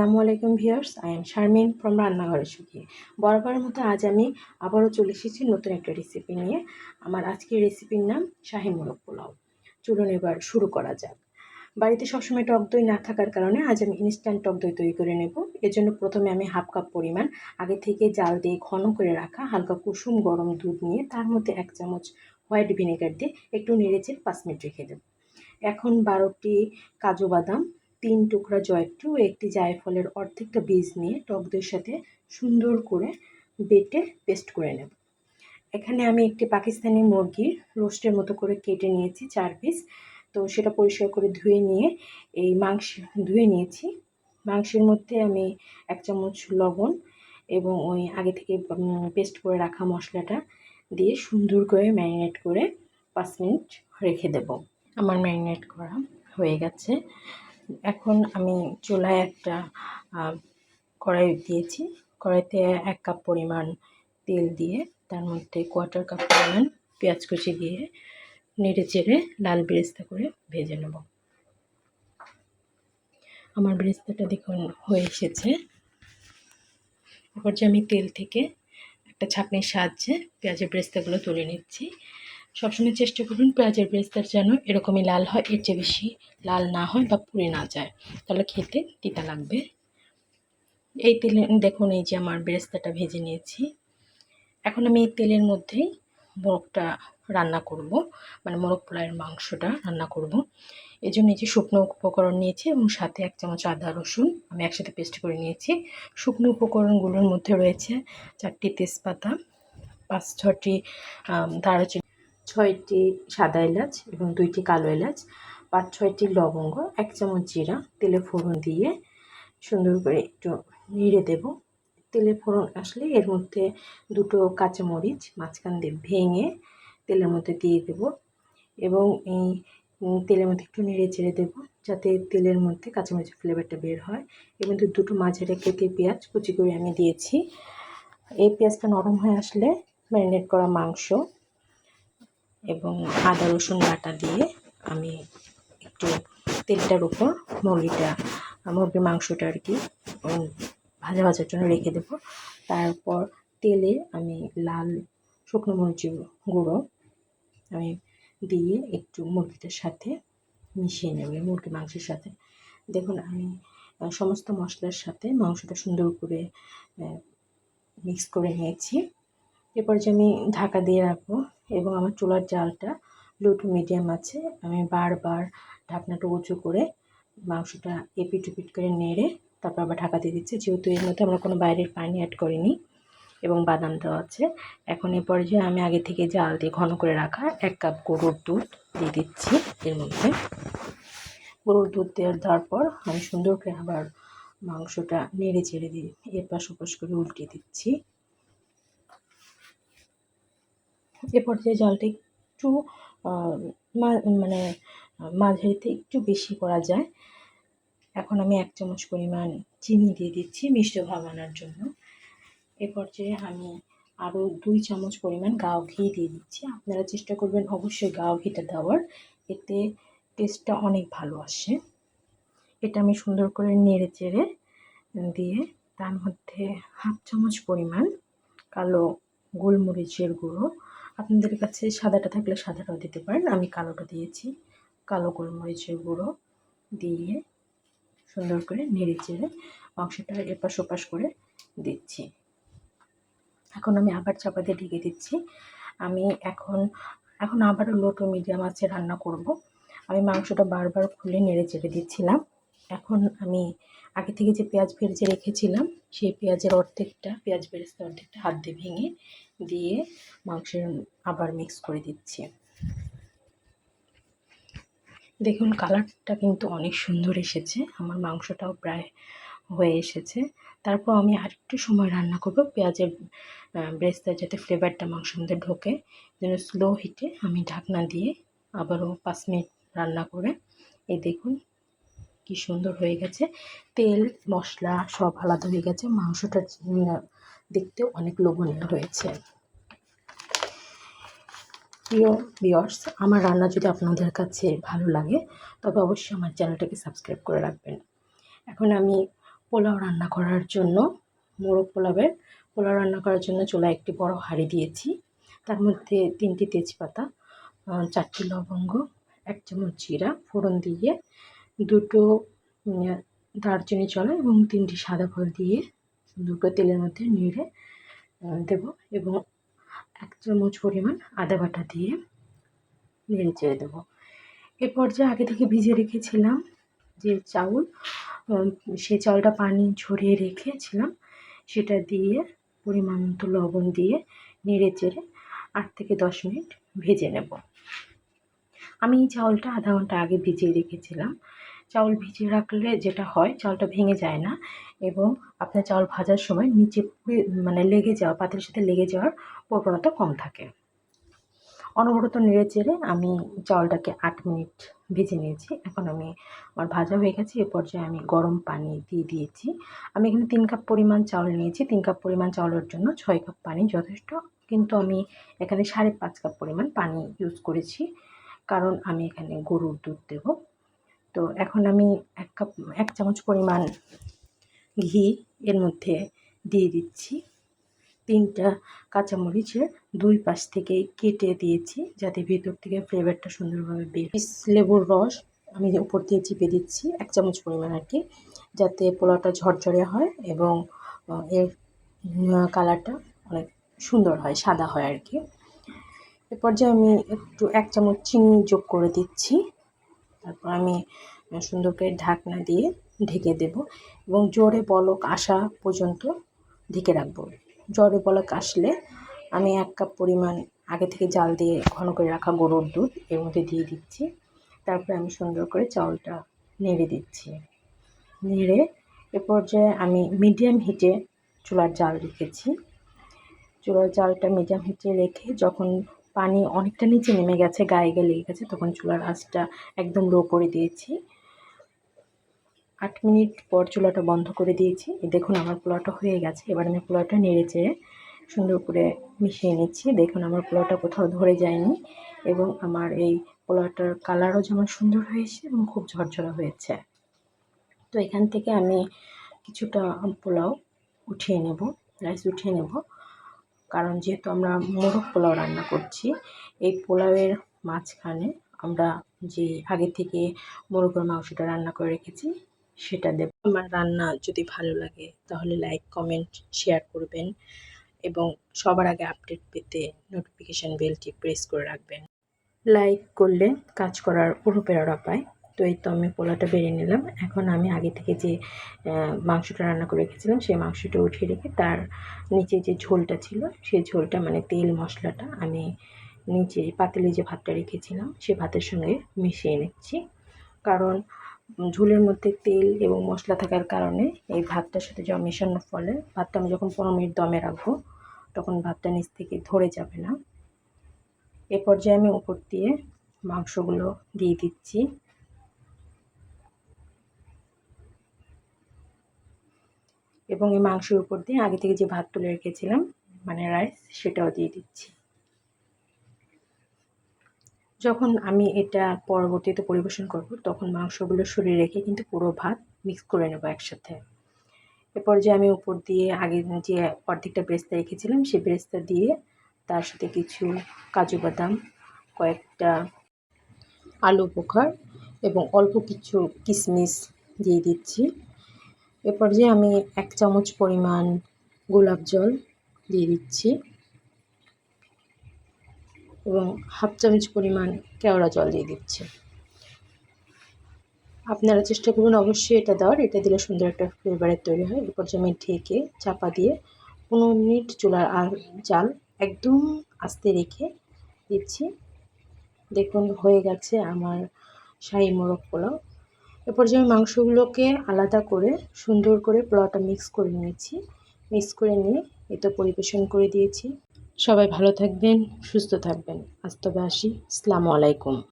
আসসালামু আলাইকুম viewers I am Sharmin from রান্নাঘরে সুখী। বরাবরের মতো আজ আমি আবারও চলে এসেছি নতুন একটা রেসিপি নিয়ে। আমার আজকের রেসিপির নাম শাহি মোরগ পোলাও। চলুন এবার শুরু করা যাক। বাড়িতে সবসময় টক দই না থাকার কারণে আজ আমি ইনস্ট্যান্ট টক দই তৈরি করে নেব। এর জন্য প্রথমে আমি হাফ কাপ পরিমাণ আগে থেকে জাল দিয়ে ঘন করে রাখা হালকা কুসুম গরম দুধ নিয়ে তার মধ্যে এক চামচ হোয়াইট ভিনেগার দিয়ে একটু নেড়েচেড়ে পাঁচ মিনিট রেখে দেব। এখন বারোটি কাজু বাদাম তিন টুকরা জয়ত্রী ও একটি জায়ফলের অর্ধেকটা বীজ নিয়ে টক দইয়ের সাথে সুন্দর করে বেটে পেস্ট করে নেব। এখানে আমি একটি পাকিস্তানি মুরগির রোস্টের মতো করে কেটে নিয়েছি চার পিস। তো সেটা পরিষ্কার করে ধুয়ে নিয়ে, এই মাংস, ধুয়ে নিয়েছি। মাংসের মধ্যে আমি এক চামচ লবণ এবং ওই আগে থেকে পেস্ট করে রাখা মশলাটা দিয়ে সুন্দর করে ম্যারিনেট করে পাঁচ মিনিট রেখে দেব। আমার ম্যারিনেট করা হয়ে গেছে। এখন আমি চুলায় একটা কড়াই দিয়েছি। কড়াইতে এক কাপ পরিমাণ তেল দিয়ে তার মধ্যে কোয়ার্টার কাপ পরিমাণ পেঁয়াজ কুচি দিয়ে নেড়ে চেড়ে লাল বেরেস্তা করে ভেজে নেব। আমার বেরেস্তাটা দেখুন হয়ে এসেছে। এরপর যে আমি তেল থেকে একটা ছাঁকনির সাহায্যে পেঁয়াজের বেরেস্তাগুলো তুলে নিচ্ছি। সবসময় চেষ্টা করুন পেঁয়াজের বেরেস্তার যেন এরকমই লাল হয়, এর চেয়ে বেশি লাল না হয় বা পুড়ে না যায়। তাহলে খেতে তিতা লাগবে। এই তেলে, দেখুন এই যে আমার বেরেস্তাটা ভেজে নিয়েছি। এখন আমি এই তেলের মধ্যেই মোরগটা রান্না করব মানে মোরগ পোলাইয়ের মাংসটা রান্না করব। এই জন্য এই যে শুকনো উপকরণ নিয়েছি এবং সাথে এক চামচ আদা রসুন আমি একসাথে পেস্ট করে নিয়েছি। শুকনো উপকরণগুলোর মধ্যে রয়েছে চারটি তেজপাতা, পাঁচ ছটি দারুচিনি ছয়টি সাদা এলাচ এবং দুইটি কালো এলাচ, পাঁচ ছয়টি লবঙ্গ, এক চামচ জিরা, তেলে ফোড়ন দিয়ে সুন্দর করে একটু নেড়ে দেব। তেলে ফোড়ন আসলে এর মধ্যে দুটো কাঁচামরিচ মাঝখান দিয়ে ভেঙে তেলের মধ্যে দিয়ে দেব এবং এই তেলের মধ্যে একটু নেড়ে চেড়ে দেবো যাতে তেলের মধ্যে কাঁচামরিচের ফ্লেভারটা বের হয় এর মধ্যে দুটো মাঝারে কেটে পেঁয়াজ কুচি করে আমি দিয়েছি। এই পেঁয়াজটা নরম হয়ে আসলে ম্যারিনেট করা মাংস এবং আদা, রসুন বাটা দিয়ে আমি একটু তেলটার উপর মুরগিটা, মুরগির মাংসটা আর কি ভাজা ভাজার জন্য রেখে দেবো। তারপর তেলে আমি লাল শুকনো মরিচের গুঁড়ো আমি দিয়ে একটু মুরগিটার সাথে মিশিয়ে নেব মুরগি মাংসের সাথে। দেখুন, আমি সমস্ত মশলার সাথে মাংসটা সুন্দর করে মিক্স করে নিয়েছি। এরপর যে আমি ঢাকা দিয়ে রাখব এবং আমার চুলার জালটা লো টু মিডিয়াম আছে। আমি বারবার ঢাকনাটা উঁচু করে মাংসটা এপিট উপিট করে নেড়ে তারপর আবার ঢাকা দিয়ে দিচ্ছি। যেহেতু এর মধ্যে আমরা কোনো বাইরের পানি অ্যাড করিনি এবং বাদাম দেওয়া আছে। এখন এ পর্যায়ে আমি আগে থেকে জাল দিয়ে ঘন করে রাখা এক কাপ গরুর দুধ দিয়ে দিচ্ছি এর মধ্যে। গরুর দুধ দেওয়ার দেওয়ার পর আমি সুন্দর করে আবার মাংসটা নেড়ে চেড়ে দিয়ে এপাশ ওপাশ করে উল্টে দিচ্ছি। এ পর্যায়ে জলটা একটু মানে মাঝারিতে একটু বেশি করা যায়। এখন আমি এক চামচ পরিমাণ চিনি দিয়ে দিচ্ছি মিষ্টি ভাব আনার জন্য। এ পর্যায়ে আমি আরও দুই চামচ পরিমাণ গাও ঘি দিয়ে দিচ্ছি। আপনারা চেষ্টা করবেন অবশ্যই গাও ঘিটা দেওয়ার। এতে টেস্টটা অনেক ভালো আসে। এটা আমি সুন্দর করে নেড়ে চেড়ে দিয়ে তার মধ্যে হাফ চামচ পরিমাণ কালো গোলমরিচের গুঁড়ো আপনাদের কাছে সাদাটা থাকলে সাদাটাও দিতে পারেন। আমি কালোটা দিয়েছি। কালো গোলমরিচের গুঁড়ো দিয়ে সুন্দর করে নেড়ে চেড়ে মাংসটা এপাশ ওপাশ করে দিচ্ছি। এখন আমি আবার চাপাতে ঢেকে দিচ্ছি। আমি এখন এখন আবারও লো টু মিডিয়াম আছে রান্না করব। আমি মাংসটা বারবার খুলে নেড়ে চেড়ে দিচ্ছিলাম। এখন আমি আগে থেকে যে পেঁয়াজ ভেজে রেখেছিলাম, সেই পেঁয়াজের অর্ধেকটা, পেঁয়াজ বেরেস্তা অর্ধেকটা হাত দিয়ে ভেঙে দিয়ে মাংসের আবার মিক্স করে দিচ্ছি। দেখুন কালারটা কিন্তু অনেক সুন্দর এসেছে। আমার মাংসটাও প্রায় হয়ে এসেছে। তারপর আমি আরেকটু সময় রান্না করব। পেঁয়াজের ব্রেস্তার যাতে ফ্লেভারটা মাংসের মধ্যে ঢোকে, যেন স্লো হিটে আমি ঢাকনা দিয়ে আবারও পাঁচ মিনিট রান্না করে, এই দেখুন কি সুন্দর হয়ে গেছে। তেল, মশলা সব আলাদা হয়ে গেছে। মাংসটা দেখতেও অনেক লোভনীয় হয়েছে প্রিয় বিয়ার্স আমার রান্না যদি আপনাদের কাছে ভালো লাগে, তবে অবশ্যই আমার চ্যানেলটাকে সাবস্ক্রাইব করে রাখবেন। এখন আমি পোলাও রান্না করার জন্য, মোরগ পোলাওয়ের পোলাও রান্না করার জন্য চুলায় একটি বড় হাঁড়ি দিয়েছি। তার মধ্যে তিনটি তেজপাতা চারটি লবঙ্গ, এক চামচ জিরা, ফোড়ন দিয়ে দুটো দারচিনি চলা এবং তিনটি সাদা ফল দিয়ে দুটো তেলের মধ্যে নেড়ে দেবো এবং এক চামচ পরিমাণ আদা বাটা দিয়ে নেড়ে চেড়ে দেবো। এরপর যে আগে থেকে ভিজে রেখেছিলাম যে চাউল সে চাউলটা পানি ঝরিয়ে রেখেছিলাম, সেটা দিয়ে পরিমাণ মতো লবণ দিয়ে নেড়ে চেড়ে আট থেকে দশ মিনিট ভেজে নেব। আমি এই চাউলটা আধা ঘণ্টা আগে ভিজিয়ে রেখেছিলাম। চাউল ভিজিয়ে রাখলে যেটা হয়, চাউলটা ভেঙে যায় না এবং আপনার চাউল ভাজার সময় নিচে পুড়ে মানে লেগে যাওয়া পাতের সাথে লেগে যাওয়ার প্রবণতা কম থাকে। অনবরত নেড়ে চেড়ে আমি চাউলটাকে আট মিনিট ভেজে নিয়েছি। এখন আমি আমার ভাজা হয়ে গেছে, এ পর্যায়ে আমি গরম পানি দিয়ে দিয়েছি। আমি এখানে তিন কাপ পরিমাণ চাউল নিয়েছি। তিন কাপ পরিমাণ চাউলের জন্য ছয় কাপ পানি যথেষ্ট, কিন্তু আমি এখানে সাড়ে পাঁচ কাপ পরিমাণ পানি ইউজ করেছি। কারণ আমি এখানে গরুর দুধ দেব। তো এখন আমি এক কাপ, এক চামচ পরিমাণ ঘি এর মধ্যে দিয়ে দিচ্ছি। তিনটা কাঁচামরিচের দুই পাশ থেকে কেটে দিয়েছি যাতে ভেতর থেকে ফ্লেভারটা সুন্দরভাবে বের লেবুর রস আমি উপর দিয়ে চিপে দিচ্ছি এক চামচ পরিমাণ আর কি, যাতে পোলাওটা ঝরঝরে হয় এবং এর কালারটা অনেক সুন্দর হয়, সাদা হয় আর কি। এ পর্যায়ে আমি একটু এক চামচ চিনি যোগ করে দিচ্ছি। তারপর আমি সুন্দর করে ঢাকনা দিয়ে ঢেকে দেব এবং জোরে বলক আসা পর্যন্ত ঢেকে রাখব। জোরে বলক আসলে আমি এক কাপ পরিমাণ আগে থেকে জাল দিয়ে ঘন করে রাখা গরুর দুধ এর মধ্যে দিয়ে দিচ্ছি। তারপরে আমি সুন্দর করে চাউলটা নেড়ে দিচ্ছি। নেড়ে এ পর্যায়ে আমি মিডিয়াম হিটে চুলার জাল রেখেছি। চুলার জালটা মিডিয়াম হিটে রেখে যখন পানি অনেকটা নিচে নেমে গেছে, গায়ে গিয়ে লেগে গেছে, তখন চুলার আঁচটা একদম লো করে দিয়েছি। আট মিনিট পর চুলাটা বন্ধ করে দিয়েছি। দেখুন আমার পোলাওটা হয়ে গেছে, এবার আমি পোলাওটা নেড়ে চেড়ে সুন্দর করে মিশিয়ে নিচ্ছি। দেখুন আমার পোলাওটা কোথাও ধরে যায়নি এবং আমার এই পোলাওটার কালারও যেমন সুন্দর হয়েছে এবং খুব ঝরঝরা হয়েছে। তো এখান থেকে আমি কিছুটা পোলাও উঠিয়ে নেব রাইস উঠিয়ে নেব। কারণ যেহেতু আমরা মোরগ পোলাও রান্না করছি, এই পোলাওয়ের মাঝখানে আমরা যে আগে থেকে মোরগের মাংসটা রান্না করে রেখেছি, সেটা দেব। আমার রান্না যদি ভালো লাগে তাহলে লাইক কমেন্ট শেয়ার করবেন এবং সবার আগে আপডেট পেতে নোটিফিকেশান বেলটি প্রেস করে রাখবেন। লাইক করলে কাজ করার অনুপ্রেরণা পায়। তো এই তো আমি পোলাওটা বেরিয়ে নিলাম। এখন আমি আগে থেকে যে মাংসটা রান্না করে রেখেছিলাম, সেই মাংসটা উঠিয়ে রেখে তার নিচে যে ঝোলটা ছিল, সেই ঝোলটা মানে তেল মশলাটা আমি নিচে পাতিলে যে ভাতটা রেখেছিলাম, সে ভাতের সঙ্গে মিশিয়ে নিচ্ছি। কারণ ঝোলের মধ্যে তেল এবং মশলা থাকার কারণে এই ভাতটার সাথে যা মেশানোর ফলে, ভাতটা আমি যখন পনেরো মিনিট দমে রাখব, তখন ভাতটা নিচ থেকে ধরে যাবে না। এ পর্যায়ে আমি উপর দিয়ে মাংসগুলো দিয়ে দিচ্ছি। এবং এই মাংসের উপর দিয়ে আগে থেকে যে ভাত তুলে রেখেছিলাম মানে রাইস, সেটাও দিয়ে দিচ্ছি। যখন আমি এটা পরবর্তীতে পরিবেশন করব, তখন মাংসগুলো সরিয়ে রেখে কিন্তু পুরো ভাত মিক্স করে নেব একসাথে। এরপর যে আমি উপর দিয়ে আগে যে অর্ধেকটা ব্রেস্তা রেখেছিলাম, সেই ব্রেস্তা দিয়ে তার সাথে কিছু কাজু বাদাম, কয়েকটা আলু পোখার এবং অল্প কিছু কিশমিশ দিয়ে দিচ্ছি। এ পর্যায়ে আমি এক চামচ পরিমাণ গোলাপ জল দিয়ে দিচ্ছি এবং হাফ চামচ পরিমাণ কেওড়া জল দিয়ে দিচ্ছি। আপনারা চেষ্টা করুন অবশ্যই এটা দেওয়ার। এটা দিলে সুন্দর একটা ফ্লেভারের তৈরি হয়। এরপর যে আমি ঢেকে চাপা দিয়ে পনেরো মিনিট চুলার আর জাল একদম আস্তে রেখে দিচ্ছি। দেখুন হয়ে গেছে আমার শাহি মোরগ পোলাও। এরপর যে আমি মাংসগুলোকে আলাদা করে সুন্দর করে পোলাওটা মিক্স করে নিয়েছি। মিক্স করে নিয়ে এতে পরিবেশন করে দিয়েছি। সবাই ভালো থাকবেন, সুস্থ থাকবেন। আজ তবে আসি। আসসালামু আলাইকুম।